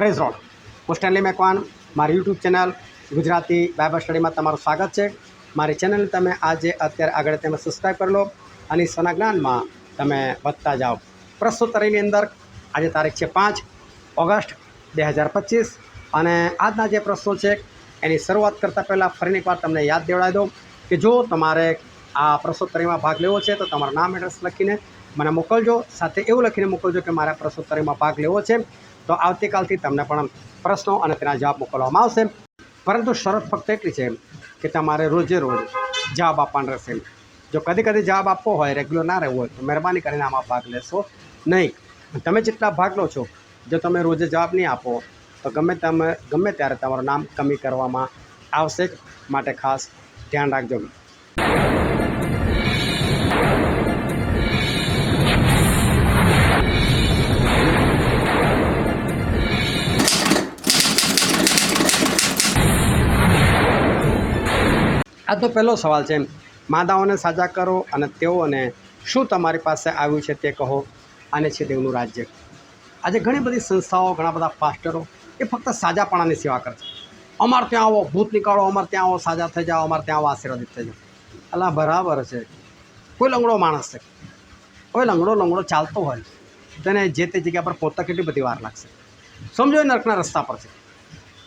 Praise Lord હું Stanley Macwan, મારી YouTube channel Gujarati Bible સ્ટડીમાં તમારું સ્વાગત છે. મારી ચેનલને તમે આજે અત્યારે આગળ તમે સબસ્ક્રાઈબ કરી લો અને સના જ્ઞાનમાં તમે વધતા જાઓ. પ્રસ્તુતરીની અંદર આજે તારીખ છે પાંચ ઓગસ્ટ બે હજાર પચીસ અને આજના જે પ્રશ્નો છે એની શરૂઆત કરતાં પહેલાં ફરીને એકવાર તમને યાદ દેવડાવી દઉં કે જો તમારે આ પ્રશ્નોત્તરીમાં ભાગ લેવો છે તો તમારું નામ, એડ્રેસ લખીને મને મોકલજો. સાથે એવું લખીને મોકલજો કે મારે પ્રશ્નોત્તરીમાં ભાગ લેવો છે. તો આવતીકાલથી તમને પણ પ્રશ્નો અને તેના જવાબ મોકલવામાં આવશે. પરંતુ શરત ફક્ત એટલી છે કે તમારે રોજે રોજ જવાબ આપવાનો રહેશે. જો કદી કદી જવાબ આપવો હોય રેગ્યુલર ના રહેવો હોય, તો મહેરબાની કરીને આમાં ભાગ લેશો નહીં. તમે જેટલા ભાગ લો છો, જો તમે રોજે જવાબ નહીં આપો, તો ગમે તમે, ગમે ત્યારે તમારું નામ કમી કરવામાં આવશે. માટે ખાસ ધ્યાન રાખજો. આ તો પહેલો સવાલ છે માદાઓને સાજા કરો અને તેઓને શું તમારી પાસે આવ્યું છે તે કહો. આને છે દેવનું રાજ્ય. આજે ઘણી બધી સંસ્થાઓ, ઘણા બધા પાસ્ટરો એ ફક્ત સાજાપણાની સેવા કરે છે. અમારે ત્યાં આવો, ભૂત નીકાળો, અમારે ત્યાં આવો, સાજા થઈ જાઓ, અમારે ત્યાં આવો, આશીર્વાદિત થઈ જાઓ. અલા, બરાબર છે. કોઈ લંગડો માણસ છે. કોઈ લંગડો લંગડો ચાલતો હોય. તેને જે તે જગ્યા પર પહોંચતા કેટલી બધી વાર લાગશે. સમજો એ નર્કના રસ્તા પર છે.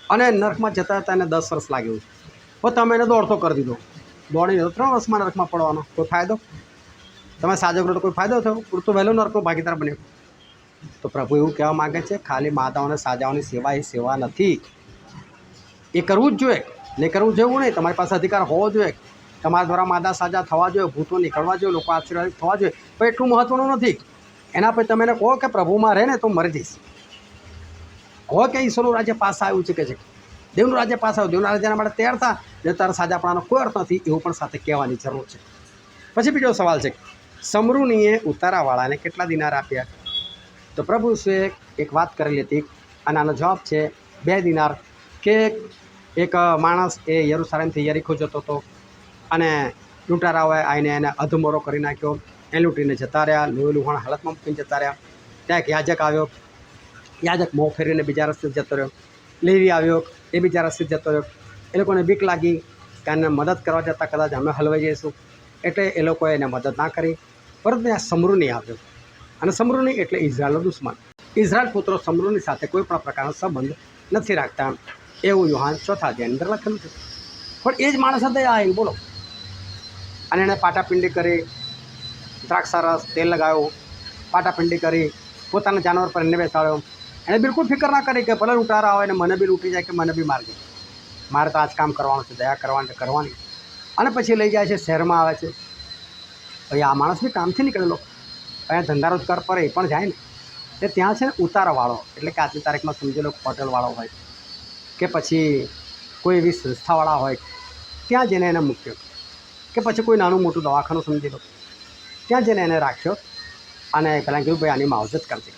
અને નર્કમાં જતા જતા એને દસ વર્ષ લાગ્યું તો તમે એને દોડતો કરી દીધો. દોડીને ત્રણ વર્ષમાં નરકમાં પડવાનો. કોઈ ફાયદો? તમે સાજો કરો તો કોઈ ફાયદો થયો? પૂરતો વહેલો નરકો ભાગીદાર બન્યો. તો પ્રભુ એવું કહેવા માગે છે, ખાલી માતાઓને સાજાઓની સેવા, એ સેવા નથી. એ કરવું જ જોઈએ. નહીં કરવું જેવું નહીં, તમારી પાસે અધિકાર હોવો જોઈએ. તમારા દ્વારા માદા સાજા થવા જોઈએ, ભૂતો નીકળવા જોઈએ, લોકો આશીર્વાદિત થવા જોઈએ. પણ એટલું મહત્ત્વનું નથી. એના પછી તમે એને કહો કે પ્રભુમાં રહે ને તો મરી જઈશ. કહો કે ઈશ્વરનું રાજ્ય પાસા આવ્યું છે કે છે? દેવનું રાજ્ય પાસે આવ્યું દેવના રાજ્યના માટે તૈયાર થા. ને તારા સાજાપણાનો કોઈ અર્થ નથી, એવું પણ સાથે કહેવાની જરૂર છે. પછી બીજો સવાલ છે સમૃનીએ ઉતારાવાળાને કેટલા દિનાર આપ્યા? તો પ્રભુ શ્રીએ એક વાત કરેલી હતી, અને આનો જવાબ છે, બે દિનાર. કે એક માણસ એ યરુસાલેમથી યરીખો જતો હતો, અને લૂંટારાઓએ આવીને એને અધમોરો કરી નાખ્યો. એ લૂંટીને જતા રહ્યા, લોહી લુહાણ હાલતમાં મૂકીને જતા રહ્યા. ત્યાં એક યાજક આવ્યો. યાજક મોં ફેરીને બીજા રસ્તે જતો રહ્યો. લેવી આવ્યો. એ બી જ્યારે સિદ્ધ જતો રહ્યો એ લોકોને બીક લાગી કે એને મદદ કરવા જતાં કદાચ અમે હલવાઈ જઈશું. એટલે એ લોકોએ એને મદદ ના કરી. પરંતુ આ સમૃહની આવ્યો. અને સમૃહની એટલે ઇઝરાયલનો દુશ્મન. ઇઝરાયલ પુત્રો સમૃહની સાથે કોઈ પણ પ્રકારનો સંબંધ નથી રાખતા. એવું યુહાન ચોથા અધ્યાયની અંદર લખેલું છે. પણ એ જ માણસ હતા આ બોલો. અને એણે પાટાપિંડી કરી, દ્રાક્ષારસ, તેલ લગાવ્યો. પાટાપિંડી કરી, પોતાના જાનવર પર એને બેસાડ્યો એણે બિલકુલ ફિકર ના કરી કે ભલે લૂંટારા આવે ને મને બી લૂંટી જાય કે મને બી મારી જાય મારે તો આ કામ કરવાનું છે, દયા કરવાની કરવાની અને પછી લઈ જાય છે, શહેરમાં આવે છે. ભાઈ આ માણસ બી કામથી નીકળેલો. અહીંયા ધંધા રોજગાર પર એ પણ જાય ને. તે ત્યાં છે ને ઉતારાવાળો, એટલે કે આજની તારીખમાં સમજી લો હોટલવાળો હોય કે પછી કોઈ એવી સંસ્થાવાળા હોય, ત્યાં જઈને એને મૂક્યો. કે પછી કોઈ નાનું મોટું દવાખાનું સમજી લો. ત્યાં જઈને એને રાખ્યો અને પહેલાં કીધું ભાઈ આની માવજત કરજે.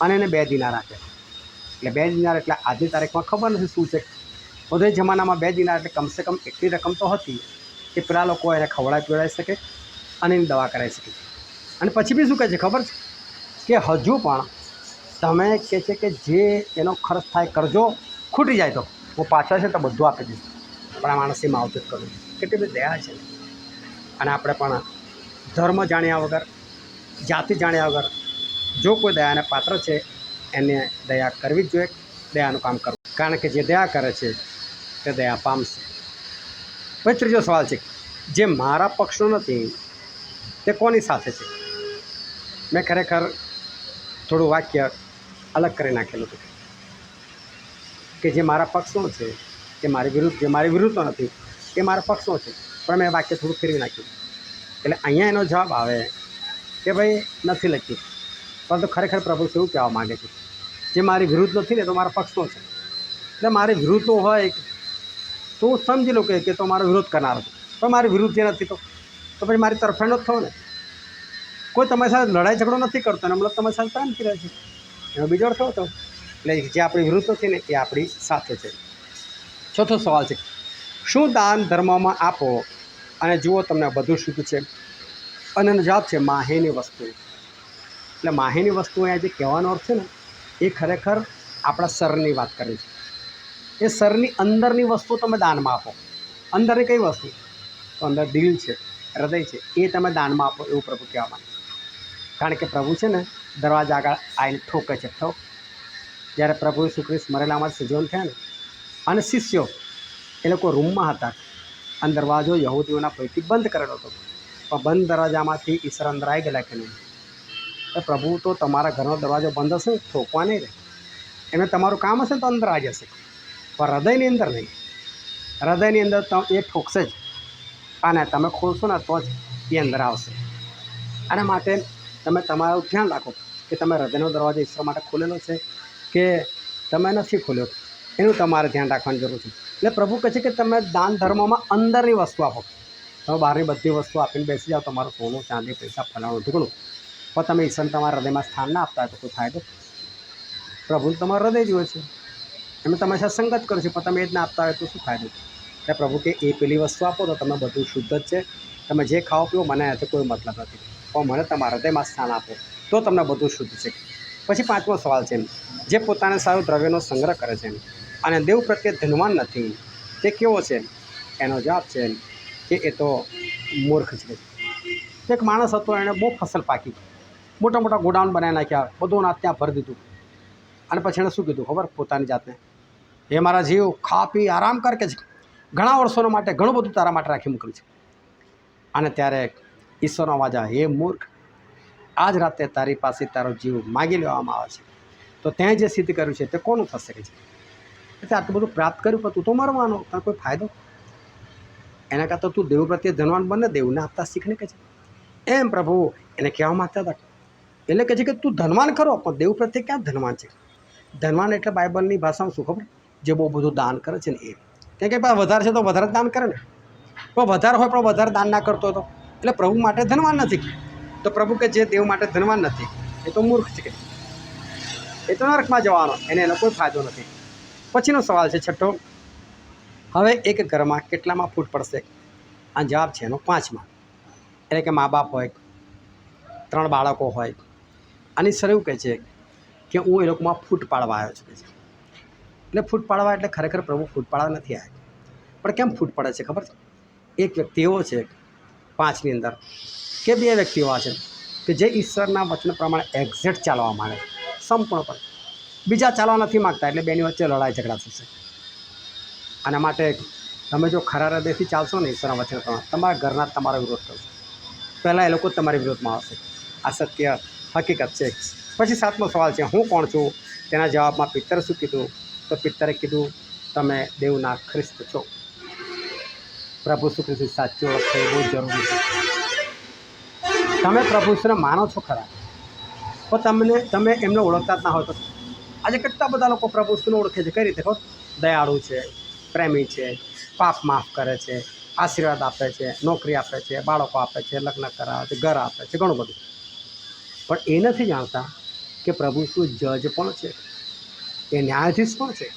અને એને બે દિનાર આપ્યા. એટલે બે દિનાર એટલે આજની તારીખમાં ખબર નથી શું છે. બધે જમાનામાં બે દિનાર એટલે કમસે કમ એટલી રકમ તો હતી કે પેલા લોકો એને ખવડાવી પીવડાવી શકે અને એની દવા કરાવી શકે. અને પછી બી શું કહે છે ખબર છે? કે હજુ પણ તમે કહે છે કે જે એનો ખર્ચ થાય કરજો, ખૂટી જાય તો. હું પાછળ છે તો બધું આપી દઈશ. પણ આ માણસે માવજત કરું કેટલી બધી દયા છે. અને આપણે પણ ધર્મ જાણ્યા વગર, જાતિ જાણ્યા વગર જો કોઈ દયાને પાત્ર છે, એને દયા કરવી જ જોઈએ, દયાનું કામ કરવું. કારણ કે જે દયા કરે છે, તે દયા પામશે. પછી ત્રીજો સવાલ છે, જે મારા પક્ષનો નથી, તે કોની સાથે છે? મેં ખરેખર થોડું વાક્ય અલગ કરી નાખેલું હતું. કે જે મારા પક્ષનો છે, તે મારી વિરુદ્ધ, જે મારી વિરુદ્ધનો નથી એ મારા પક્ષનો છે. પણ મેં વાક્ય થોડું ફેરવી નાખ્યું. એટલે અહીંયા એનો જવાબ આવે કે ભાઈ નથી લખ્યું. પરંતુ ખરેખર પ્રભુ શું કહેવા માગે છે? જે મારી વિરુદ્ધ નથી ને, તો મારા પક્ષનો છે. એટલે મારી વિરુદ્ધનો હોય, તો સમજી લો કે તો મારો વિરોધ કરનાર છે. પણ મારી વિરુદ્ધ જે નથી તો? તો પછી મારી તરફેણો જ થયો ને. કોઈ તમારી સાથે લડાઈ ઝઘડો નથી કરતો ને, મતલબ તમારી સાથે પ્રેમથી રહે છે. એનો બીજો અર્થ હતો? એટલે જે આપણી વિરુદ્ધ નથી ને, એ આપણી સાથે છે. ચોથો સવાલ છે, શું દાન ધર્મમાં આપો? અને જુઓ તમને બધું શુદ્ધ છે. અને જવાબ છે, માહેની વસ્તુ. એટલે માહેની વસ્તુ અહીંયા જે કહેવાનો અર્થ છે ને, એ ખરેખર આપણા સરની વાત કરે છે. એ સરની અંદરની વસ્તુ તમે દાનમાં આપો. અંદરની કઈ વસ્તુ? તો અંદર દિલ છે, હૃદય છે, એ તમે દાનમાં આપો એવું પ્રભુ કહેવા માંગે કારણ કે પ્રભુ છે ને, દરવાજા આગળ આવીને ઠોકે છે. ઠોક જ્યારે પ્રભુ ખ્રિસ્ત મરેલામાં સજીવન થયા ને, અને શિષ્યો એ લોકો રૂમમાં હતા, અને દરવાજો યહૂદીઓના પૈકી બંધ કરેલો હતો. પણ બંધ દરવાજામાંથી ઈશ્વર અંદર આવી ગયેલા કે નહીં? પ્રભુ, તો તમારા ઘરનો દરવાજો બંધ હશે ઠોકવા નહીં. રહે એમને તમારું કામ હશે તો અંદર આવી જશે પણ હૃદયની અંદર નહીં. હૃદયની અંદર એ ઠોકશે જ. અને તમે ખોલશો ને તો જ એ અંદર આવશે. આના માટે તમે તમારું ધ્યાન રાખો કે તમે હૃદયનો દરવાજો ઈશ્વર માટે ખોલેલો છે કે તમે નથી ખોલ્યો. એનું તમારે ધ્યાન રાખવાની જરૂર છે. એટલે પ્રભુ કહે છે કે તમે દાન ધર્મમાં અંદરની વસ્તુ આપો. તમે બહારની બધી વસ્તુ આપીને બેસી જાઓ, તમારું સોનું, ચાંદી, પૈસા, ફલાણું, ઢીકણું. પણ તમે ઈશ્વરને તમારા હૃદયમાં સ્થાન ના આપતા તો કોઈ ફાયદો પ્રભુ તમારું હૃદય જુએ છે. એમને તમારી સાથે સંગત કરે પણ તમે એ જ ના આપતા હોય તો શું ફાયદો એટલે પ્રભુ કે એ પેલી વસ્તુ આપો તો તમે બધું શુદ્ધ જ છે. તમે જે ખાઓ પીઓ, મને એનાથી કોઈ મતલબ નથી. પણ મને તમારા હૃદયમાં સ્થાન આપો, તો તમને બધું શુદ્ધ છે. પછી પાંચમો સવાલ છે જે પોતાના સારું દ્રવ્યનો સંગ્રહ કરે છે અને દેવ પ્રત્યે ધનવાન નથી તે કેવો છે? એનો જવાબ છે કે એ તો મૂર્ખ છે. એક માણસ હતો એણે બહુ ફસલ પાકી. મોટા મોટા ગોડાઉન બનાવી નાખ્યા બધું અનાજ ત્યાં ભરી દીધું. અને પછી એણે શું કીધું ખબર? પોતાની જાતને. એ મારા જીવ, ખા, પી, આરામ કર કે ઘણા વર્ષોના માટે, ઘણું બધું તારા માટે રાખી મોકલ્યું છે. અને ત્યારે ઈશ્વરનો આવે, હે મૂર્ખ, આજ રાતે તારી પાસે તારો જીવ માગી લેવામાં આવે છે. તો તે જે સિદ્ધ કર્યું છે તે કોનું થશે કે છે? એટલે આટલું બધું પ્રાપ્ત કર્યું, પણ તું તો મરવાનો તને કોઈ ફાયદો? એના કરતાં તું દેવ પ્રત્યે ધનવાન બને દેવને આપતા શીખને કે છે? એમ પ્રભુ, એને કહેવા માગતા હતા એટલે કહે છે કે તું ધનવાન ખરો, પણ દેવ પ્રત્યે ક્યાં ધનવાન છે? ધનવાન એટલે બાઇબલની ભાષામાં શું ખબર? જે બહુ બધું દાન કરે છે ને એ. કેમ કે ભાઈ વધારે છે તો વધારે દાન કરે ને. પણ વધારે હોય પણ વધારે દાન ના કરતો હતો એટલે પ્રભુ માટે ધનવાન નથી. તો પ્રભુ કે જે દેવ માટે ધનવાન નથી. એ તો મૂર્ખ છે એ તો નરકમાં જવાનો. એને એનો કોઈ ફાયદો નથી. પછીનો સવાલ છે છઠ્ઠો. હવે એક ઘરમાં કેટલામાં ફૂટ પડશે? આ જવાબ છે એનો પાંચમાં. એટલે કે મા બાપ હોય, ત્રણ બાળકો હોય આની સર એવું કહે છે કે હું એ લોકોમાં ફૂટ પાડવા આવ્યો છું કે એટલે ફૂટ પાડવા એટલે ખરેખર પ્રભુ ફૂટ પાડવા નથી આવ્યા. પણ કેમ ફૂટ પડે છે ખબર છે? એક વ્યક્તિ એવો છે પાંચની અંદર કે બે વ્યક્તિઓ આ છે કે જે ઈશ્વરના વચન પ્રમાણે એક્ઝેક્ટ ચાલવા માંડે. સંપૂર્ણપણે. બીજા ચાલવા નથી માગતા એટલે બેની વચ્ચે લડાઈ ઝઘડા થશે. આના માટે તમે જો ખરા હૃદયથી ચાલશો ને ઈશ્વરના વચન પ્રમાણે, તમારા ઘરના તમારો વિરોધ કરશે પહેલાં એ લોકો તમારી વિરોધમાં આવશે. આ સત્ય હકીકત છે. પછી સાતમો સવાલ છે, હું કોણ છું? તેના જવાબમાં પિત્તરે શું કીધું? તો પિત્તરે કીધું, તમે દેવના ખ્રિસ્ત છો. પ્રભુ શ્રી ખ્રિસ્ત સાચી ઓળખ બહુ જરૂરી છે. તમે પ્રભુ શ્રીને માનો છો ખરા? તો તમને, તમે એમને ઓળખતા જ ના હોય તો આજે કેટલા બધા લોકો પ્રભુ શ્રીને ઓળખે છે? કઈ રીતે ખબર? દયાળુ છે, પ્રેમી છે, પાપ માફ કરે છે, આશીર્વાદ આપે છે, નોકરી આપે છે, બાળકો આપે છે, લગ્ન કરાવે છે, ઘર આપે છે, ઘણું બધું. પણ એ નથી જાણતા કે પ્રભુ શું જજ પણ છે. એ ન્યાયાધીશ પણ છે.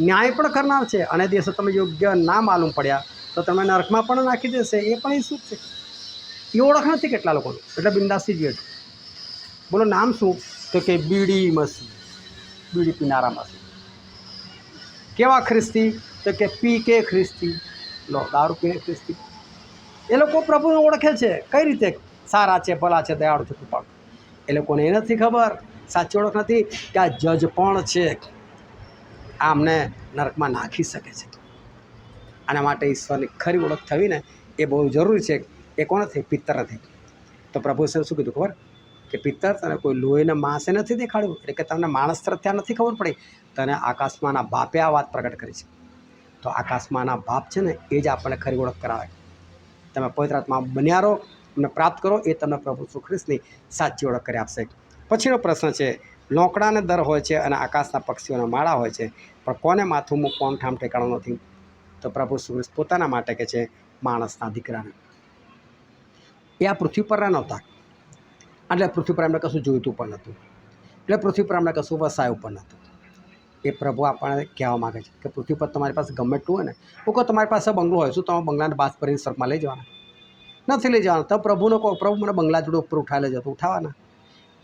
ન્યાય પણ કરનાર છે. અને દિવસે તમે યોગ્ય ના માલુમ પડ્યા, તો તમે નરકમાં પણ નાખી દેશે. એ પણ એ શું છે? એ ઓળખ નથી કેટલા લોકોનું. એટલે બિંદાસી જોઈએ બોલો, નામ શું? તો કે બીડી મસી બીડી પીનારા મસી કેવા ખ્રિસ્તી? તો કે પી કે ખ્રિસ્તી. લો, દારૂ પીને ખ્રિસ્તી. એ લોકો પ્રભુને ઓળખે છે. કઈ રીતે? સારા છે, ભલા છે, દયાળુ છે, કૃપાળુ. એ લોકોને એ નથી ખબર, સાચી ઓળખ નથી કે આ જજ પણ છે. આમને નરકમાં નાખી શકે છે. આના માટે ઈશ્વરની ખરી ઓળખ થવી ને એ બહુ જરૂરી છે. એ કોણ નથી પિત્તર નથી તો પ્રભુ શું કીધું ખબર? કે પિત્તર તને કોઈ લોહીને માંસે નથી દેખાડ્યું? એટલે કે તમને માણસ તરફ નથી ખબર પડી. તને આકાશમાંના બાપે આ વાત પ્રગટ કરી છે. તો આકાશમાંના બાપ છે ને એ જ આપણને ખરી ઓળખ કરાવે. તમે પવિત્ર આત્મા બન્યા રહો. તમને પ્રાપ્ત કરો, એ તમને પ્રભુ સુખ્રિસ્તની સાચી ઓળખ કરી આપશે. પછીનો પ્રશ્ન છે લોકડાને દર હોય છે અને આકાશના પક્ષીઓના માળા હોય છે, પણ કોને માથું મૂકવાનું ઠામ ઠેકાણું નથી? તો પ્રભુ સુખ્રિસ્ત પોતાના માટે કે છે, માણસના દીકરાને. એ આ પૃથ્વી પર નહોતા એટલે પૃથ્વી પર એમને કશું જોઈતું પણ નહોતું. એટલે પૃથ્વી પર એમને કશું વસાયું પણ નહોતું. એ પ્રભુ આપણને કહેવા માગે છે કે પૃથ્વી પર તમારી પાસે ગમે એટલું હોય ને કહું તમારી પાસે બંગલો હોય, શું તમે બંગલાને બાસ ભરીને સ્વર્ગમાં લઈ જવાના? નથી લઈ જવાના. તો પ્રભુનો કહો પ્રભુ મને બંગલા જોડે ઉપર ઉઠાવી લેજો. તો ઉઠાવવાના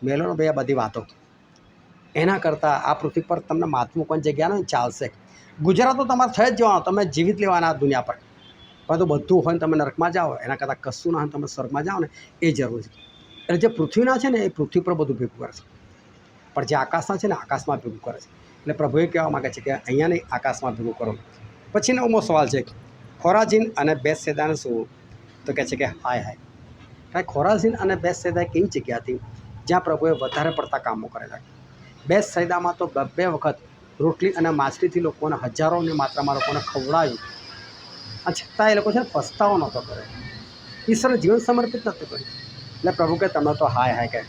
મેલોનો બે આ બધી વાતો. એના કરતાં આ પૃથ્વી પર તમને માથું કોઈ જગ્યા નહીં ચાલશે. ગુજરાત તો તમારે થઈ જ જવાનું. તમે જીવિત લેવાના દુનિયા પર. પરંતુ બધું હોય ને તમે નરકમાં જાઓ. એના કરતાં કશું ના હોય તમે સ્વર્ગમાં જાઓ ને, એ જરૂર છે. એટલે જે પૃથ્વીના છે ને, એ પૃથ્વી પર બધું ભેગું કરે છે. પણ જે આકાશના છે ને, આકાશમાં ભેગું કરે છે. એટલે પ્રભુએ કહેવા માગે છે કે અહીંયા નહીં, આકાશમાં ભેગું કરો. પછી નવમો સવાલ છે. ખોરાજીન અને બેસ સેદાને શું તો કહે છે કે, હાય હાય. કારણ ખોરાજીન અને બેસ સૈદા એક એવી જગ્યા હતી? જ્યાં પ્રભુએ વધારે પડતા કામો કરેલા. બેસ સૈદામાં તો બે વખત રોટલી અને માછલીથી લોકોને હજારોની માત્રામાં લોકોને ખવડાવ્યું. અને છતાં એ લોકો છે ને પસ્તાવો નહોતો કર્યો. ઈશ્વરને જીવન સમર્પિત નહોતું કર્યું. એટલે પ્રભુ કે તમે તો હાય હાય કે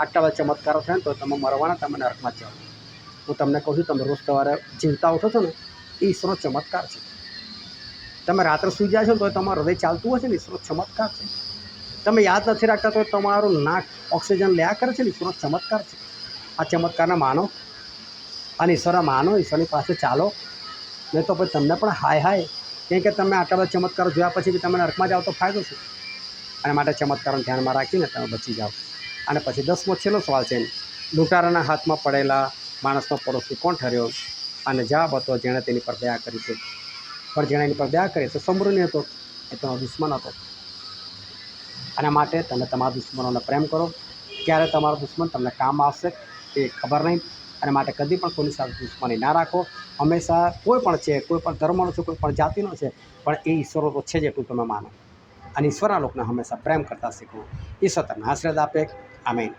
આટલા બધા ચમત્કારો થયા ને તો તમે મરવાના, તમે નરકમાં જાઓ. હું તમને કહું છું, તમે રોજ સવારે જીવતા ઉઠો છો ને એ ઈશ્વરનો ચમત્કાર છે. તમે રાત્રે સૂઈ જાય છો તો તમારું હૃદય ચાલતું છે ને ઈશ્વરનો ચમત્કાર છે. તમે યાદ નથી રાખતા તો તમારું નાક ઓક્સિજન લ્યા કરે છે ને ઈશ્વરનો ચમત્કાર છે. આ ચમત્કારને માનો. અને ઈશ્વરના માનો, ઈશ્વરની પાસે ચાલો. નહીં તો પછી તમને પણ હાય હાય. કેમ કે તમે આટલા બધા ચમત્કારો જોયા પછી બી તમે નર્કમાં જાઓ તો ફાયદો છે. અને માટે ચમત્કારોને ધ્યાનમાં રાખીને તમે બચી જાઓ. અને પછી દસમો છેલ્લો સવાલ છે. લૂંટારાના હાથમાં પડેલા માણસનો પડોશી કોણ ઠર્યો? અને જવાબ હતો જેણે તેની પર દયા કરી છે. પણ જેણે એની પર દયા કરે તો સમૃદ્ધિ હતો. એ તમારો દુશ્મન હતો. આના માટે તમે તમારા દુશ્મનોને પ્રેમ કરો. ક્યારે તમારો દુશ્મન તમને કામ આવશે એ ખબર નહીં. અને માટે કદી પણ કોઈની સાથે દુશ્મની ના રાખો. હંમેશા કોઈ પણ છે, કોઈ પણ ધર્મનો છે, કોઈ પણ જાતિનો છે, પણ એ ઈશ્વરો તો છે જ એટલું તમે માનો. અને ઈશ્વરના લોકોને હંમેશા પ્રેમ કરતા શીખવું. ઈશ્વર તમને આશીર્વાદ આપે. આમેન.